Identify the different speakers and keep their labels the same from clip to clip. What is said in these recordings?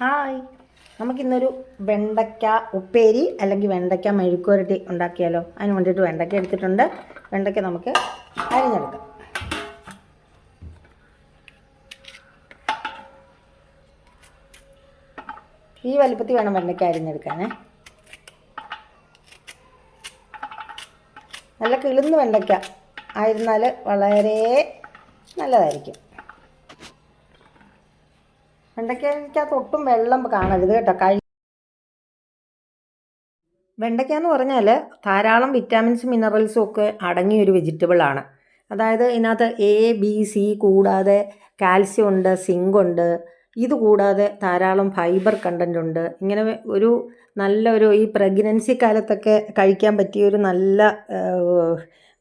Speaker 1: Hi. നമുക്കിന്നൊരു വെണ്ടയ്ക്ക ഉപ്പേരി അല്ലെങ്കിൽ വെണ്ടയ്ക്ക മെഴുക്കുരട്ടി ഉണ്ടാക്കിയാലോ? അതിന് വേണ്ടിയിട്ട് വെണ്ടയ്ക്ക എടുത്തിട്ടുണ്ട്. വെണ്ടയ്ക്ക നമുക്ക് അരിഞ്ഞെടുക്കാം. ഈ വലിപ്പത്തിൽ വേണം വെണ്ടയ്ക്ക അരിഞ്ഞെടുക്കാനേ. നല്ല കിളുന്ന് വെണ്ടയ്ക്ക ആയിരുന്നാൽ വളരെ നല്ലതായിരിക്കും. വെണ്ടയ്ക്കകത്ത് ഒട്ടും വെള്ളം കാണരുത് കേട്ടോ. കഴി വെണ്ടയ്ക്ക എന്ന് പറഞ്ഞാൽ ധാരാളം വിറ്റാമിൻസും മിനറൽസും ഒക്കെ അടങ്ങിയ ഒരു വെജിറ്റബിൾ ആണ്. അതായത് ഇതിനകത്ത് എ ബി സി കൂടാതെ കാൽസ്യം ഉണ്ട് സിങ്ക് ഉണ്ട്. ഇത് കൂടാതെ ധാരാളം ഫൈബർ കണ്ടന്റ് ഉണ്ട്. ഇങ്ങനെ ഒരു നല്ലൊരു ഈ പ്രഗ്നൻസി കാലത്തൊക്കെ കഴിക്കാൻ പറ്റിയ ഒരു നല്ല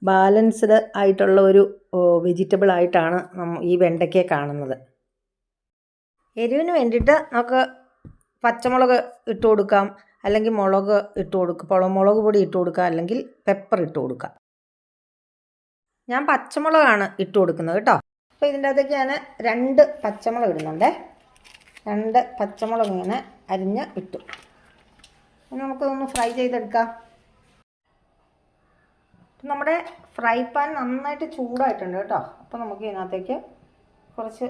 Speaker 1: ബാലൻസ്ഡ് ആയിട്ടുള്ള ഒരു വെജിറ്റബിൾ ആയിട്ടാണ് ഈ വെണ്ടയ്ക്ക കാണുന്നത്. എരിവിന് വേണ്ടിയിട്ട് നമുക്ക് പച്ചമുളക് ഇട്ട് കൊടുക്കാം. അല്ലെങ്കിൽ മുളക് ഇട്ട് കൊടുക്കുക മുളക് പൊടി ഇട്ട് കൊടുക്കാം അല്ലെങ്കിൽ പെപ്പർ ഇട്ട് കൊടുക്കാം. ഞാൻ പച്ചമുളകാണ് ഇട്ട് കൊടുക്കുന്നത് കേട്ടോ. അപ്പോൾ ഇതിന്റെ അകത്തേക്ക് ഞാൻ രണ്ട് പച്ചമുളക് ഇടുന്നുണ്ടേ. രണ്ട് പച്ചമുളക് ഇങ്ങനെ അരിഞ്ഞ് ഇട്ടു. നമുക്കിതൊന്ന് ഫ്രൈ ചെയ്തെടുക്കാം. നമ്മുടെ ഫ്രൈ പാൻ നന്നായിട്ട് ചൂടായിട്ടുണ്ട് കേട്ടോ. അപ്പോൾ നമുക്ക് ഇതിനകത്തേക്ക് കുറച്ച്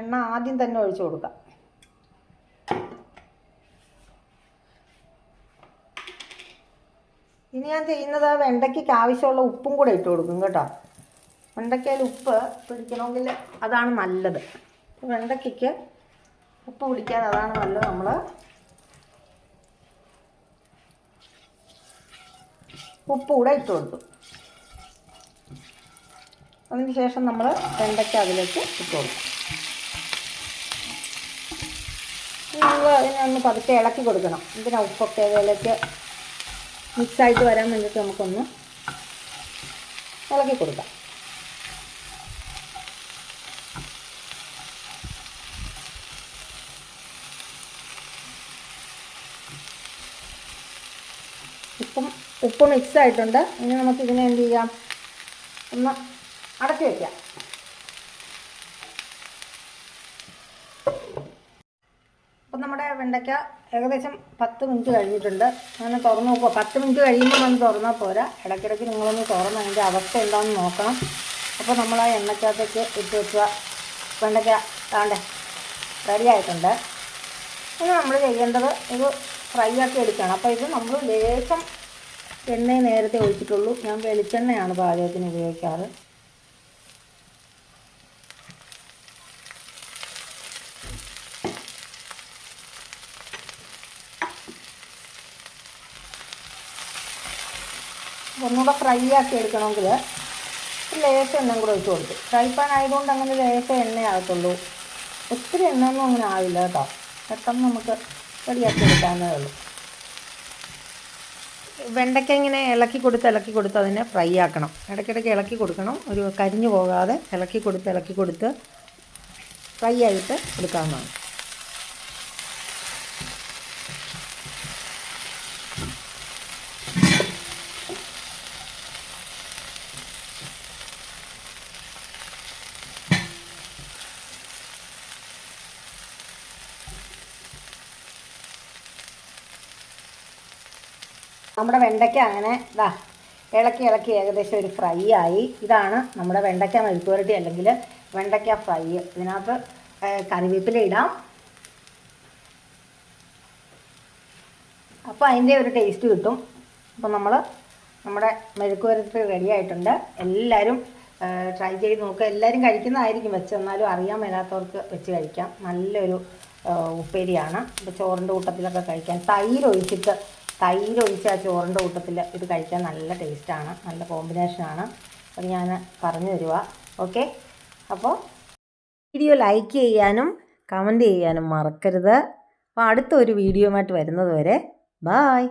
Speaker 1: എണ്ണ ആദ്യം തന്നെ ഒഴിച്ചു കൊടുക്കാം. ഇനി ഞാൻ ചെയ്യുന്നത് വെണ്ടയ്ക്ക് ആവശ്യമുള്ള ഉപ്പും കൂടെ ഇട്ട് കൊടുക്കും കേട്ടോ. വെണ്ടയ്ക്കയിൽ ഉപ്പ് പിടിക്കണമെങ്കിൽ അതാണ് നല്ലത്. വെണ്ടയ്ക്ക് ഉപ്പ് പിടിക്കാൻ അതാണ് നല്ലത് നമ്മൾ ഉപ്പ് കൂടെ ഇട്ട് കൊടുത്തു അതിന് ശേഷം നമ്മൾ വെണ്ടയ്ക്ക അതിലേക്ക് ഇട്ട് കൊടുക്കും. നമ്മൾ അതിനെ ഒന്ന് പതുക്കെ ഇളക്കി കൊടുക്കണം. ഇതിനെ ഉപ്പൊക്കെ അതിലേക്ക് മിക്സായിട്ട് വരാൻ വേണ്ടിയിട്ട് നമുക്കൊന്ന് ഇളക്കി കൊടുക്കാം. ഉപ്പും ഉപ്പ് മിക്സ് ആയിട്ടുണ്ട്. ഇനി നമുക്ക് ഇതിനെ എന്ത് ചെയ്യാം? ഒന്ന് അടച്ചു വയ്ക്കാം അപ്പം നമ്മുടെ വെണ്ടയ്ക്ക ഏകദേശം പത്ത് മിനിറ്റ് കഴിഞ്ഞിട്ടുണ്ട്. അങ്ങനെ തുറന്ന് നോക്കുക പത്ത് മിനിറ്റ് കഴിയുമ്പോൾ നമ്മൾ തുറന്നാൽ പോരാ. ഇടയ്ക്കിടയ്ക്ക് നിങ്ങളൊന്ന് തുറന്ന് അതിന്റെ അവസ്ഥ എന്താണെന്ന് നോക്കണം. അപ്പോൾ നമ്മൾ ആ എണ്ണയ്ക്കകത്തേക്ക് ഇട്ട് വെക്കുക. വെണ്ടയ്ക്ക താണ്ടേ റെഡി ആയിട്ടുണ്ട്. ഇനി നമ്മൾ ചെയ്യേണ്ടത് ഇത് ഫ്രൈ ആക്കി എടുക്കുകയാണ്. അപ്പോൾ ഇത് നമ്മൾ ലേശം എണ്ണയെ നേരത്തെ ഒഴിച്ചിട്ടുള്ളൂ. ഞാൻ വെളിച്ചെണ്ണയാണ് പാചകത്തിന് ഉപയോഗിക്കാറ്. ഒന്നുകൂടെ ഫ്രൈ ആക്കി എടുക്കണമെങ്കിൽ ലേശം എണ്ണയും കൂടെ ഒഴിച്ച് കൊടുത്തു ഫ്രൈ പാൻ ആയതുകൊണ്ട് അങ്ങനെ ലേശം എണ്ണയാകത്തുള്ളൂ ഒത്തിരി എണ്ണയൊന്നും അങ്ങനെ ആവില്ല കേട്ടോ. പെട്ടെന്ന് നമുക്ക് റെഡിയാക്കി എടുക്കാവുന്നതേ ഉള്ളൂ. വെണ്ടയ്ക്ക ഇങ്ങനെ ഇളക്കി കൊടുത്ത് ഇളക്കി കൊടുത്ത് അതിനെ ഫ്രൈ ആക്കണം. ഇടയ്ക്കിടയ്ക്ക് ഇളക്കി കൊടുക്കണം. ഒരു കരിഞ്ഞു പോകാതെ ഇളക്കി കൊടുത്ത് ഇളക്കി കൊടുത്ത് ഫ്രൈ ആയിട്ട് എടുക്കാവുന്നതാണ്. നമ്മുടെ വെണ്ടയ്ക്ക അങ്ങനെ ഇതാ ഇളക്കി ഇളക്കി ഏകദേശം ഒരു ഫ്രൈ ആയി. ഇതാണ് നമ്മുടെ വെണ്ടയ്ക്ക മെഴുക്കുവരട്ടി അല്ലെങ്കിൽ വെണ്ടയ്ക്ക ഫ്രൈ ഇതിനകത്ത് കറിവേപ്പില ഇടാം. അപ്പോൾ അതിന്റെ ഒരു ടേസ്റ്റ് കിട്ടും. അപ്പോൾ നമ്മൾ നമ്മുടെ മെഴുക്കുവരട്ടി റെഡി ആയിട്ടുണ്ട്. എല്ലാവരും ട്രൈ ചെയ്ത് നോക്കുക എല്ലാവരും കഴിക്കുന്നതായിരിക്കും വെച്ച്. എന്നാലും അറിയാൻ മേലാത്തവർക്ക് വെച്ച് കഴിക്കാം. നല്ലൊരു ഉപ്പേരിയാണ്. ഇപ്പോൾ ചോറിന്റെ കൂട്ടത്തിലൊക്കെ കഴിക്കാൻ തൈര് ഒഴിച്ചിട്ട് തൈര് ഒഴിച്ച ആ ചോറിന്റെ കൂട്ടത്തിൽ ഇത് കഴിക്കാൻ നല്ല ടേസ്റ്റാണ് നല്ല കോമ്പിനേഷനാണ്. അത് ഞാൻ പറഞ്ഞു തരുക ഓക്കെ? അപ്പോൾ വീഡിയോ ലൈക്ക് ചെയ്യാനും കമന്റ് ചെയ്യാനും മറക്കരുത്. അപ്പോൾ അടുത്ത ഒരു വീഡിയോയുമായിട്ട് വരുന്നത് വരെ ബായ്